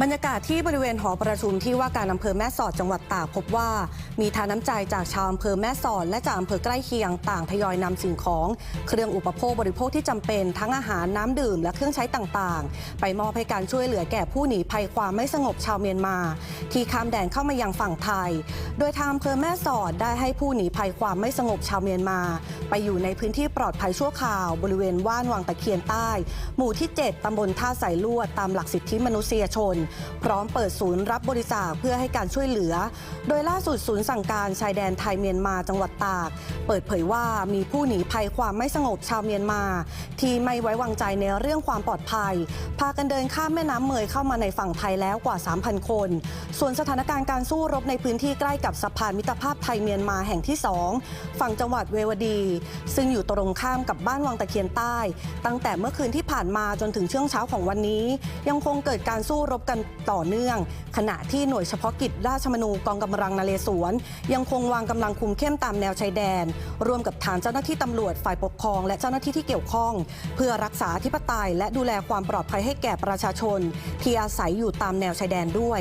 บรรยากาศที่บริเวณหอประชุมที่ว่าการอำเภอแม่สอดจังหวัดตากพบว่า มีทานน้ำใจจากชาวอำเภอแม่สอด และจากอำเภอใกล้เคียงต่างทยอยนำสิ่งของ เครื่องอุปโภคบริโภคที่จำเป็นทั้งอาหารน้ำดื่มและเครื่องใช้ต่างๆ ไปมอบให้การช่วยเหลือแก่ผู้หนีภัยความไม่สงบชาวเมียนมา ที่ข้ามแดนเข้ามายังฝั่งไทย โดยทางอำเภอแม่สอดได้ให้ผู้หนีภัยความไม่สงบชาวเมียนมา ไปอยู่ในพื้นที่ปลอดภัยชั่วคราว บริเวณว่านวังตะเคียนใต้ หมู่ที่ 7ตำบลท่าสายลวดตามหลักสิทธิมนุษยชนพร้อมเปิดศูนย์รับบริจาคเพื่อให้การช่วยเหลือ โดยล่าสุดศูนย์สั่งการชายแดนไทยเมียนมาจังหวัดตาก เปิดเผยว่ามีผู้หนีภัยความไม่สงบชาวเมียนมา ที่ไม่ไว้วางใจในเรื่องความปลอดภัย พากันเดินข้ามแม่น้ำเมยเข้ามาในฝั่งไทยแล้วกว่า 3,000 คน ส่วนสถานการณ์การสู้รบในพื้นที่ใกล้กับสะพานมิตรภาพไทยเมียนมาแห่งที่ 2 ฝั่งจังหวัดเววดี ซึ่งอยู่ตรงข้ามกับบ้านวังตะเคียนใต้ ตั้งแต่เมื่อคืนที่ผ่านมาจนถึงช่วงเช้าของวันนี้ ยังคงเกิดการสู้รบกันต่อเนื่อง ขณะที่หน่วยเฉพาะกิจราชมนูกองกำลังนเรศวรยังคงวางกำลังคุมเข้มตามแนวชายแดน ร่วมกับฐานเจ้าหน้าที่ตำรวจฝ่ายปกครอง และเจ้าหน้าที่ที่เกี่ยวข้อง เพื่อรักษาธิปไตย และดูแลความปลอดภัยให้แก่ประชาชน ที่อาศัยอยู่ตามแนวชายแดนด้วย